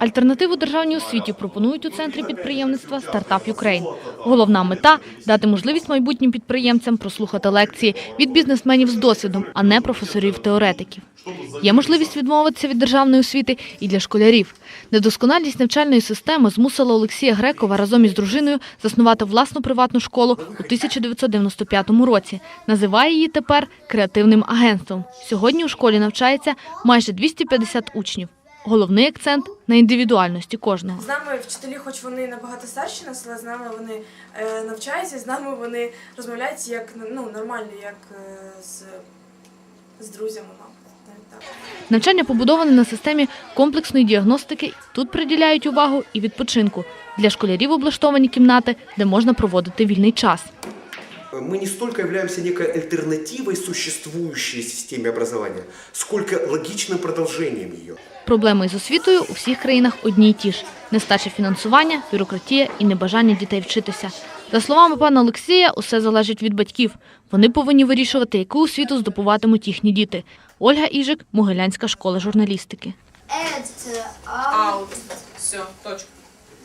Альтернативу державній освіті пропонують у центрі підприємництва Стартап Юкрейн. Головна мета дати можливість майбутнім підприємцям прослухати лекції від бізнесменів з досвідом, а не професорів-теоретиків. Є можливість відмовитися від державної освіти і для школярів. Недосконалість навчальної системи змусила Олексія Грекова разом із дружиною заснувати власну приватну школу у 1995 році. Називає її тепер креативним агентством. Сьогодні у школі навчається майже 250 учнів. Головний акцент на індивідуальності кожного. З нами вчителі, хоч вони набагато старші нас, але з нами вони е, навчаються, з нами вони розмовляють як ну, нормально, як е, з, з друзями. Навчання побудоване на системі комплексної діагностики. Тут приділяють увагу і відпочинку. Для школярів облаштовані кімнати, де можна проводити вільний час. Мы не столько являемся некой альтернативой существующей системе образования, сколько логичным продолжением ее. Проблеми із освітою у всіх країнах одні й ті ж: нестача фінансування, бюрократія і небажання дітей вчитися. За словами пана Олексія, усе залежить від батьків. Вони повинні вирішувати, яку освіту здобуватимуть їхні діти. Ольга Іжик, Могилянська школа журналістики. Out. Out. Все, точка.